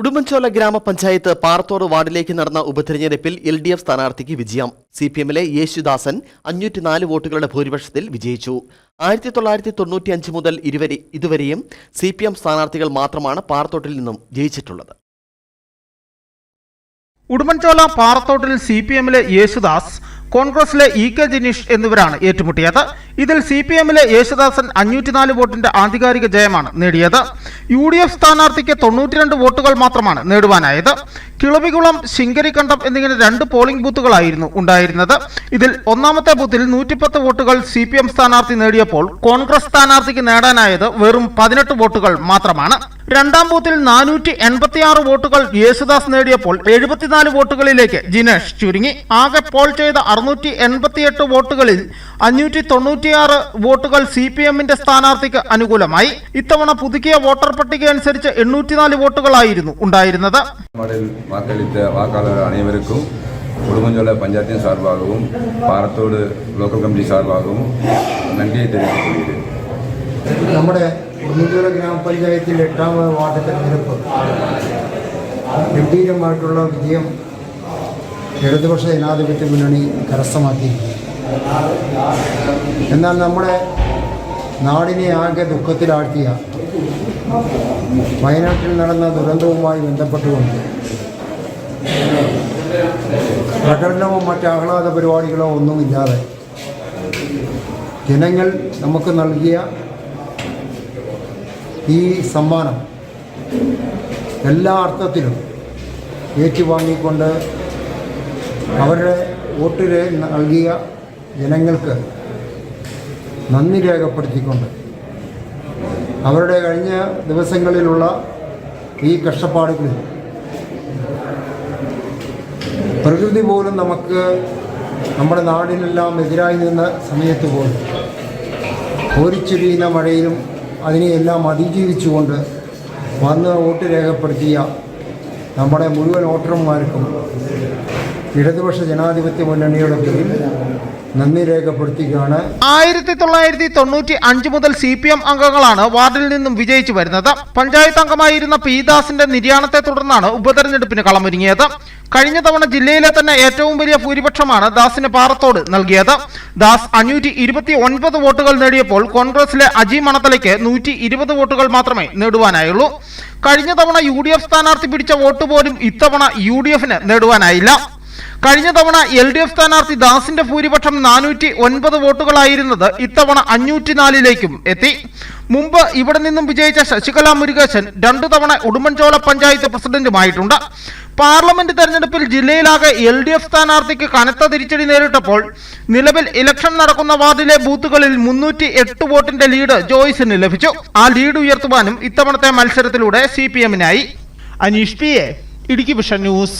ഉടുമ്പൻചോല ഗ്രാമപഞ്ചായത്ത് പാറത്തോട് വാർഡിലേക്ക് നടന്ന ഉപതെരഞ്ഞെടുപ്പിൽ എൽ ഡി എഫ് സ്ഥാനാർത്ഥിക്ക് വിജയം. സി പി എമ്മിലെ യേശുദാസൻ അഞ്ഞൂറ്റി നാല് വോട്ടുകളുടെ ഭൂരിപക്ഷത്തിൽ വിജയിച്ചു. ആയിരത്തി തൊള്ളായിരത്തി തൊണ്ണൂറ്റി അഞ്ച് മുതൽ ഇരുവരെ ഇതുവരെയും സി പി എം സ്ഥാനാർത്ഥികൾ മാത്രമാണ് പാറത്തോട്ടിൽ നിന്നും ജയിച്ചിട്ടുള്ളത്. ഉടുമ്പൻചോല പാറത്തോട്ടിൽ സി പി എമ്മിലെ യേശുദാസ് കോൺഗ്രസിലെ ഇ കെ ജിനീഷ് എന്നിവരാണ് ഏറ്റുമുട്ടിയത്. ഇതിൽ സി പി എമ്മിലെ യേശുദാസൻ അഞ്ഞൂറ്റിനാല് വോട്ടിന്റെ ആധികാരിക ജയമാണ് നേടിയത്. യു ഡി എഫ് സ്ഥാനാർത്ഥിക്ക് തൊണ്ണൂറ്റിരണ്ട് വോട്ടുകൾ മാത്രമാണ് നേടുവാനായത്. കിളവികുളം ശിങ്കരിക്കണ്ടം എന്നിങ്ങനെ രണ്ട് പോളിംഗ് ബൂത്തുകളായിരുന്നു ഉണ്ടായിരുന്നത്. ഇതിൽ ഒന്നാമത്തെ ബൂത്തിൽ നൂറ്റിപ്പത്ത് വോട്ടുകൾ സി പി എം സ്ഥാനാർത്ഥി നേടിയപ്പോൾ കോൺഗ്രസ് സ്ഥാനാർത്ഥിക്ക് നേടാനായത് വെറും പതിനെട്ട് വോട്ടുകൾ മാത്രമാണ്. രണ്ടാം ബൂത്തിൽ നാനൂറ്റി എൺപത്തി ആറ് വോട്ടുകൾ യേശുദാസ് നേടിയപ്പോൾ എഴുപത്തിനാല് വോട്ടുകളിലേക്ക് ജിനേഷ് ചുരുങ്ങി. ആകെ പോൾ ചെയ്ത അറുന്നൂറ്റി എൺപത്തിയെട്ട് വോട്ടുകളിൽ അഞ്ഞൂറ്റി തൊണ്ണൂറ്റിയാറ് വോട്ടുകൾ സി പി എമ്മിന്റെ സ്ഥാനാർത്ഥിക്ക് അനുകൂലമായി. ഇത്തവണ പുതുക്കിയ വോട്ടർ പട്ടിക അനുസരിച്ച് എണ്ണൂറ്റിനാല് വോട്ടുകളായിരുന്നു ഉണ്ടായിരുന്നത്. അനേവർക്കും കൊടുങ്ങഞ്ചോല പഞ്ചായത്തിൻ സാർഭാഗവും പാറത്തോട് ലോക്കൽ കമ്മിറ്റി സാർഭാഗവും നൽകി നമ്മുടെ ഉടുമ്പൻചോല ഗ്രാമപഞ്ചായത്തിൽ എട്ടാമത് വാർഡ് തെരഞ്ഞെടുപ്പ്. ഗംഭീരമായിട്ടുള്ള വിജയം ഇടതുപക്ഷ ജനാധിപത്യ മുന്നണി കരസ്ഥമാക്കി. എന്നാൽ നമ്മുടെ നാടിനെ ആകെ ദുഃഖത്തിലാഴ്ത്തിയ വയനാട്ടിൽ നടന്ന ദുരന്തവുമായി ബന്ധപ്പെട്ടുകൊണ്ട് പ്രകടനമോ മറ്റ് ആഹ്ലാദ പരിപാടികളോ ഒന്നുമില്ലാതെ ജനങ്ങൾ നമുക്ക് നൽകിയ ഈ സമ്മാനം എല്ലാ അർത്ഥത്തിലും ഏറ്റുവാങ്ങിക്കൊണ്ട് അവരുടെ വോട്ട് രേ- നൽകിയ ജനങ്ങൾക്ക് നന്ദി രേഖപ്പെടുത്തിക്കൊണ്ട് അവരുടെ കഴിഞ്ഞ ദിവസങ്ങളിലുള്ള ഈ കഷ്ടപ്പാടുകളിൽ പ്രകൃതി പോലും നമുക്ക് നമ്മുടെ നാടിനെല്ലാം എതിരായി നിന്ന സമയത്ത് പോലും ഓരിച്ചൊരിയുന്ന മഴയിലും അതിനെയെല്ലാം അതിജീവിച്ചുകൊണ്ട് വന്ന് വോട്ട് രേഖപ്പെടുത്തിയ നമ്മുടെ മുഴുവൻ വോട്ടർമാർക്കും ഇടതുപക്ഷ ജനാധിപത്യ മുന്നണിയുടെ പേരിൽ നന്ദി രേഖപ്പെടുത്തിയാണ് ആയിരത്തി തൊള്ളായിരത്തി തൊണ്ണൂറ്റി അഞ്ച് മുതൽ സി പി എം അംഗങ്ങളാണ് വാർഡിൽ നിന്നും വിജയിച്ചു വരുന്നത്. പഞ്ചായത്ത് അംഗമായിരുന്ന പി ദാസിന്റെ നിര്യാണത്തെ തുടർന്നാണ് ഉപതെരഞ്ഞെടുപ്പിന് കളമൊരുങ്ങിയത്. കഴിഞ്ഞ തവണ ജില്ലയിലെ തന്നെ ഏറ്റവും വലിയ ഭൂരിപക്ഷമാണ് ദാസിന് പാറത്തോട് നൽകിയത്. ദാസ് അഞ്ഞൂറ്റി ഇരുപത്തി ഒൻപത് വോട്ടുകൾ നേടിയപ്പോൾ കോൺഗ്രസിലെ അജി മണത്തലയ്ക്ക് നൂറ്റി ഇരുപത് വോട്ടുകൾ മാത്രമേ നേടുവാനായുള്ളൂ. കഴിഞ്ഞ തവണ യു ഡി എഫ് സ്ഥാനാർത്ഥി പിടിച്ച വോട്ട് പോലും ഇത്തവണ യു ഡി എഫിന് നേടുവാനായില്ല. കഴിഞ്ഞ തവണ എൽ ഡി എഫ് സ്ഥാനാർത്ഥി ദാസിന്റെ ഭൂരിപക്ഷം നാനൂറ്റി ഒൻപത് വോട്ടുകളായിരുന്നത് ഇത്തവണ അഞ്ഞൂറ്റിനാലിലേക്കും എത്തി. മുമ്പ് ഇവിടെ നിന്നും വിജയിച്ച ശശികല മുരുകേശൻ രണ്ടു തവണ ഉടുമ്പൻചോല പഞ്ചായത്ത് പ്രസിഡന്റുമായിട്ടുണ്ട്. പാർലമെന്റ് തെരഞ്ഞെടുപ്പിൽ ജില്ലയിലാകെ എൽ ഡി എഫ് സ്ഥാനാർത്ഥിക്ക് കനത്ത തിരിച്ചടി നേരിട്ടപ്പോൾ നിലവിൽ ഇലക്ഷൻ നടക്കുന്ന വാർഡിലെ ബൂത്തുകളിൽ മുന്നൂറ്റി എട്ട് വോട്ടിന്റെ ലീഡ് ജോയ്സിന് ലഭിച്ചു. ആ ലീഡ് ഉയർത്തുവാനും ഇത്തവണത്തെ മത്സരത്തിലൂടെ C P എമ്മിനായി. Aneesh P A Idukki news.